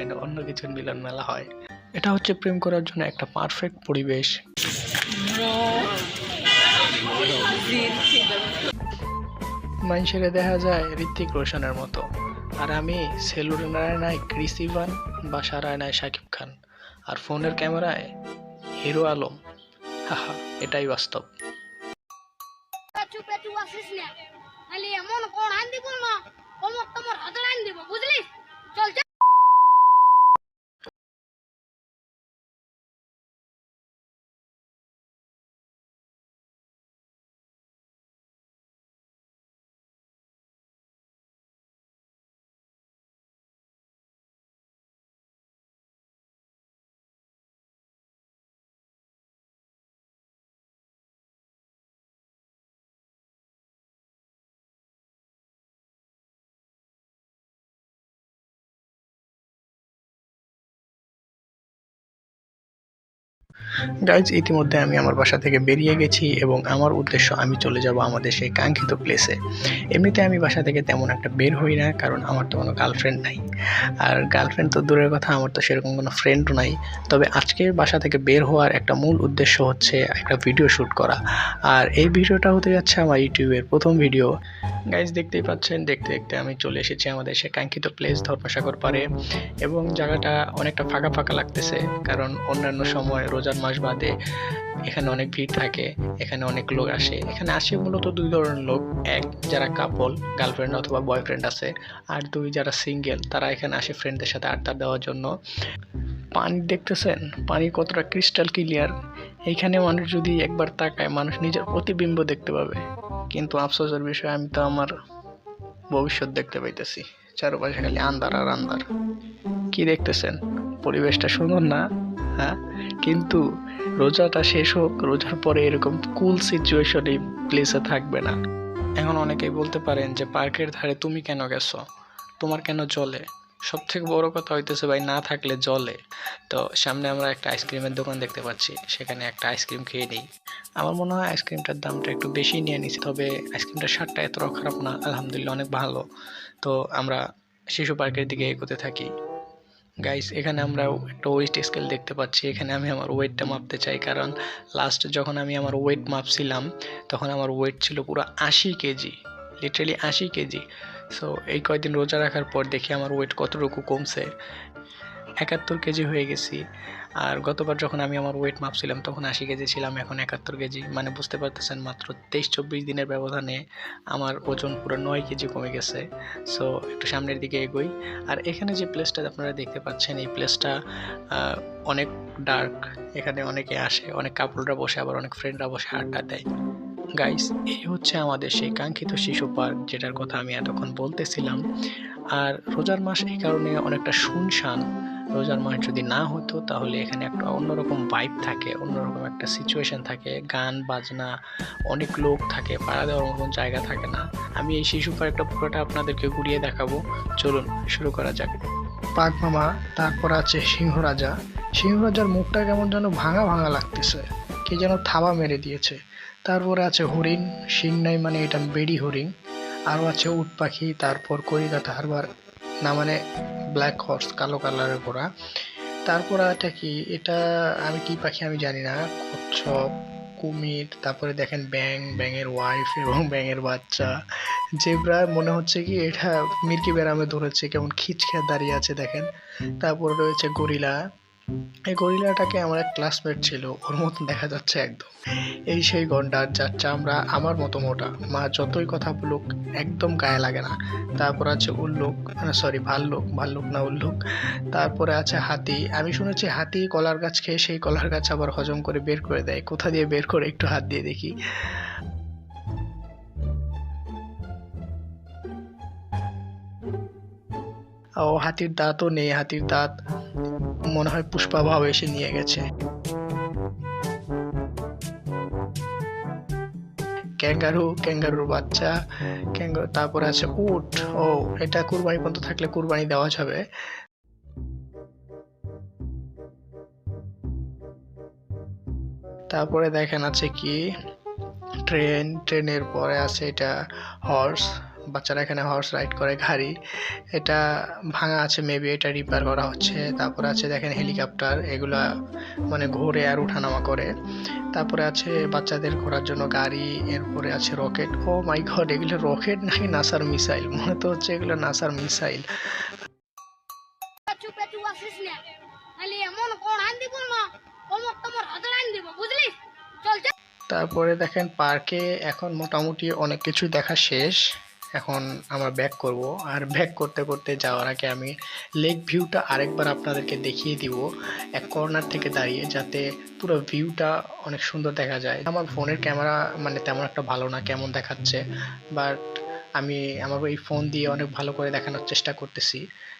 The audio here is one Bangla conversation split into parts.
এখানে অন্য কিছুর মিলন মেলা হয়। এটা হচ্ছে প্রেম করার জন্য একটা পারফেক্ট পরিবেশ। মানুষের দেখা যায় ঋত্বিক রোশনের মতো। আর আমি সেলুলার নাই ক্রিস ইভান বা সারায় নাই শাকিব খান। আর ফোনের ক্যামেরায় হিরো আলম। হাহা, এটাই বাস্তব। এমন কোন আন দিব না তোমার হাতে আন দিব গাইজ ইতিমধ্যে আমি আমার বাসা থেকে বেরিয়ে গেছি এবং আমার উদ্দেশ্য আমি চলে যাব আমাদের সেই কাঙ্ক্ষিত প্লেসে এমনিতে আমি বাসা থেকে তেমন একটা বের হই না, কারণ আমার তো কোনো গার্লফ্রেন্ড নাই। আর গার্লফ্রেন্ড তো দূরের কথা, আমার তো সেরকম কোনো ফ্রেন্ডও নাই। তবে আজকে বাসা থেকে বের হওয়ার একটা মূল উদ্দেশ্য হচ্ছে একটা ভিডিও শ্যুট করা। আর এই ভিডিওটা হতে যাচ্ছে আমার ইউটিউবের প্রথম ভিডিও গাইজ দেখতেই পাচ্ছেন, দেখতে দেখতে আমি চলে এসেছি আমাদের সে কাঙ্ক্ষিত প্লেস ধর্মসাগর পারে এবং জায়গাটা অনেকটা ফাঁকা ফাঁকা লাগতেছে, কারণ অন্যান্য সময় রোজার মাস বাদে এখানে অনেক ভিড় থাকে, এখানে অনেক লোক আসে। এখানে আসে মূলত দুই ধরনের লোক, এক যারা কাপল গার্লফ্রেন্ড অথবা বয়ফ্রেন্ড আছে, আর দুই যারা সিঙ্গেল তারা এখানে আসে ফ্রেন্ডদের সাথে আড্ডা দেওয়ার জন্য। পানি দেখতেছেন? পানি কতটা ক্রিস্টাল ক্লিয়ার এইখানে মানুষ যদি একবার তাকায়, মানুষ নিজের প্রতিবিম্ব দেখতে পাবে। কিন্তু আফসোসের বিষয়, আমি তো আমার ভবিষ্যৎ দেখতে পাইতেছি। চারপাশে খালি আন্দার আর আন্দার কি দেখতেছেন? পরিবেশটা সুন্দর না? হ্যাঁ? কিন্তু রোজাটা শেষ হোক, রোজার পরে এরকম কুল সিচুয়েশন প্লেসে থাকবে না। এখন অনেকেই বলতে পারেন যে, পার্কের ধারে তুমি কেন গেছো? তোমার কেন জলে সব থেকে বড় কথা হইতেছে ভাই, না থাকলে জলে তো সামনে আমরা একটা আইসক্রিমের দোকান দেখতে পাচ্ছি, সেখানে একটা আইসক্রিম খেয়ে নিই। আমার মনে হয় আইসক্রিমটার দামটা একটু বেশি নিয়ে নিছি, তবে আইসক্রিমটার স্বাদটা এতটাও খারাপ না, আলহামদুলিল্লাহ অনেক ভালো। তো আমরা শিশু পার্কের দিকে এগোতে থাকি। গাইস এখানে আমরা একটা ওয়েট স্কেল দেখতে পাচ্ছি। এখানে আমি আমার ওয়েটটা মাপতে চাই, কারণ লাস্ট যখন আমি আমার ওয়েট মাপছিলাম, তখন আমার ওয়েট ছিল পুরো আশি কেজি লিটারালি আশি কেজি। সো এই কয়দিন রোজা রাখার পর দেখি আমার ওয়েট কতটুকু কমছে। একাত্তর কেজি হয়ে গেছি। আর গতবার যখন আমি আমার ওয়েট মাপছিলাম, তখন আশি কেজি ছিলাম, এখন একাত্তর কেজি। মানে বুঝতে পারতেছেন, মাত্র তেইশ চব্বিশ দিনের ব্যবধানে আমার ওজন পুরো নয় কেজি কমে গেছে। সো একটু সামনের দিকে এগোই। আর এখানে যে প্লেসটা আপনারা দেখতে পাচ্ছেন, এই প্লেসটা অনেক ডার্ক এখানে অনেকে আসে, অনেক কাপড়রা বসে, আবার অনেক ফ্রেন্ডরা বসে আড্ডা দেয়। গাইস এই হচ্ছে আমাদের সেই কাঙ্ক্ষিত শিশু পার্ক যেটার কথা আমি এতক্ষণ বলতেছিলাম। আর রোজার মাস এই কারণে অনেকটা শুনশান রোজার মাস যদি না হতো, তাহলে এখানে একটা অন্যরকম ভাইব থাকে, অন্যরকম একটা সিচুয়েশন থাকে। গান, বাজনা, অনেক লোক থাকে, পাড়া দেওয়ার মতন জায়গা থাকে না। আমি এই শিশু পার্কটা পুরোটা আপনাদেরকে ঘুরিয়ে দেখাবো। চলুন, শুরু করা যাক। পাক মামা, তারপর আছে সিংহ রাজা। সিংহ রাজার মুখটা কেমন যেন ভাঙা ভাঙা লাগতেছে। কে যেন থাবা মেরে দিয়েছে। তারপরে আছে হরিণ, শিং নাই মানে এটা বেড়ি হরিণ। আরও আছে উট পাখি, তারপর কলিকাতা হারবার। না মানে ব্ল্যাক হর্স কালো কালারের ঘোড়া। তারপর এটা কি? এটা আমি কি পাখি আমি জানি না। কচ্ছপ, কুমির, তারপরে দেখেন ব্যাং ব্যাঙের ওয়াইফ এবং ব্যাঙের বাচ্চা। জেব্রা মনে হচ্ছে কি, এটা মির্কি ব্যারামে ধরেছে, কেমন খিচখে দাঁড়িয়ে আছে দেখেন। তারপরে রয়েছে গরিলা। এই গরিলাটাকে আমার এক ক্লাসমেট ছিল, ওর মতন দেখা যাচ্ছে একদম। এই সেই গন্ডার যার চামড়া আমার মতো মোটা। মা যতই কথা বলুক, একদম গায়ে লাগে না। তারপর আছে উল্লুক সরি ভাল্লুক ভাল্লুক না উল্লুক। তারপরে আছে হাতি। আমি শুনেছি হাতি কলার গাছ খেয়ে সেই কলার গাছ আবার হজম করে বের করে দেয়। কোথা দিয়ে বের করে একটু হাত দিয়ে দেখি। ও, হাতির দাঁতও নেই, হাতির দাঁত। মনে হয় পুষ্পাভাব এসে নিয়ে গেছে। ক্যাঙ্গারু, ক্যাঙ্গারুর বাচ্চা ক্যাঙ্গারু তারপরে আছে উট। ও, এটা কুরবানি পর্যন্ত থাকলে কুরবানি দেওয়া যাবে। তারপরে দেখেন আছে কি? ট্রেন, ট্রেনের পরে আছে এটা হর্স। বাচ্চারা এখানে হর্স রাইড করে গাড়ি। এটা ভাঙা আছে মেবি এটা রিপেয়ার করা হচ্ছে। তারপরে আছে দেখেন হেলিকপ্টার এগুলা মানে ঘোরে আর উঠানামা করে। তারপরে আছে বাচ্চাদের ঘোরার জন্য গাড়ি এরপরে আছে রকেট ও মাই গড এগুলো রকেট নাকি নাসার মিসাইল মনে তো হচ্ছে এগুলো নাসার মিসাইল তারপরে দেখেন পার্কে এখন মোটামুটি অনেক কিছু দেখা শেষ। এখন আমরা ব্যাক করব। আর ব্যাক করতে করতে যাওয়ার আগে আমি লেক ভিউটা আরেকবার আপনাদেরকে দেখিয়ে দিব এক কর্নার থেকে দাঁড়িয়ে, যাতে পুরো ভিউটা অনেক সুন্দর দেখা যায়। আমার ফোনের ক্যামেরা মানে তেমন একটা ভালো না, কেমন দেখাচ্ছে। বাট আমি আমার এই ফোন দিয়ে অনেক ভালো করে দেখানোর চেষ্টা করতেছি।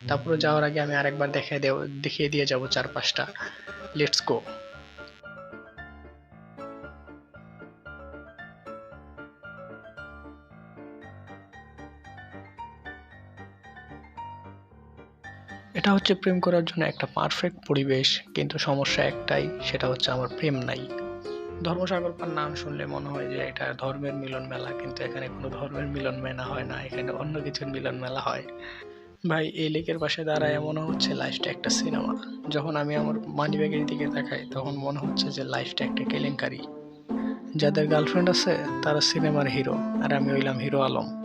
তারপরে যাওয়ার আগে আমি আরেকবার দেখিয়ে দেখিয়ে দিয়ে যাব চারপাশটা। লেটস গো এটা হচ্ছে প্রেম করার জন্য একটা পারফেক্ট পরিবেশ, কিন্তু সমস্যা একটাই, সেটা হচ্ছে আমার প্রেম নাই। ধর্মসাগর পার নাম শুনলে মনে হয় যে এটা ধর্মের মিলন মেলা, কিন্তু এখানে কোনো ধর্মের মিলন মেলা হয় না, এখানে অন্য কিছুর মিলন মেলা হয়। ভাই, এই লেকের পাশে দাঁড়ায় মনে হচ্ছে লাইফটা একটা সিনেমা। যখন আমি আমার মানি ব্যাগের দিকে তাকাই, তখন মনে হচ্ছে যে লাইফটা একটা কেলেঙ্কারি। যাদের গার্লফ্রেন্ড আছে, তারা সিনেমার হিরো আর আমি হইলাম হিরো আলম।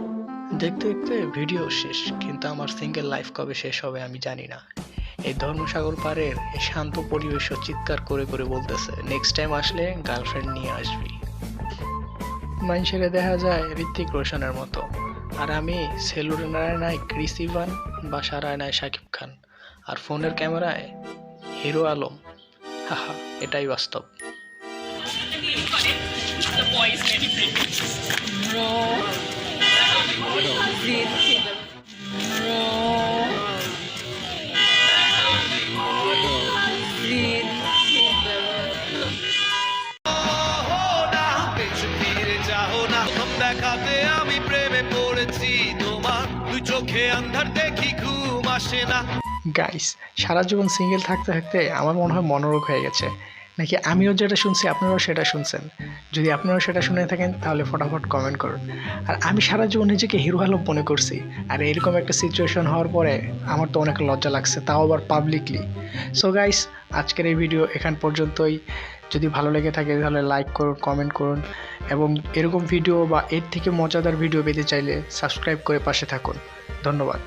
দেখতে দেখতে ভিডিও শেষ, কিন্তু আমার সিঙ্গেল লাইফ কবে শেষ হবে আমি জানি না। এই ধর্মসাগর পাড়ের এই শান্ত পরিবেশও চিৎকার করে করে বলতেছে নেক্সট টাইম আসলে গার্লফ্রেন্ড নিয়ে আসবি। মানুষেরা দেখা যায় ঋত্বিক রোশনের মতো। আর আমি সেলুলার নাই ক্রিস ইভান বা সারায় নাই শাকিব খান। আর ফোনের ক্যামেরায় হিরো আলম। হাহা, এটাই বাস্তব। দেখাতে আমি প্রেমে পড়েছি তোমার দুই চোখে আন্ধার দেখি ঘুম আসে না গাইস সারা জীবন সিঙ্গেল থাকতে থাকতে আমার মনে হয় মনোরোগ হয়ে গেছে। নাকি আমিও যেটা শুনছি, আপনারাও সেটা শুনছেন? যদি আপনারাও সেটা শুনে থাকেন, তাহলে ফটাফট কমেন্ট করুন। আর আমি সারা জীবন নিজেকে হিরো আলম মনে করছি। আর এরকম একটা সিচুয়েশন হওয়ার পরে আমার তো অনেক লজ্জা লাগছে, তাও আবার পাবলিকলি সো গাইস আজকের এই ভিডিও এখান পর্যন্তই। যদি ভালো লেগে থাকে, তাহলে লাইক করুন কমেন্ট করুন। এবং এরকম ভিডিও বা এর থেকে মজাদার ভিডিও পেতে চাইলে সাবস্ক্রাইব করে পাশে থাকুন। ধন্যবাদ।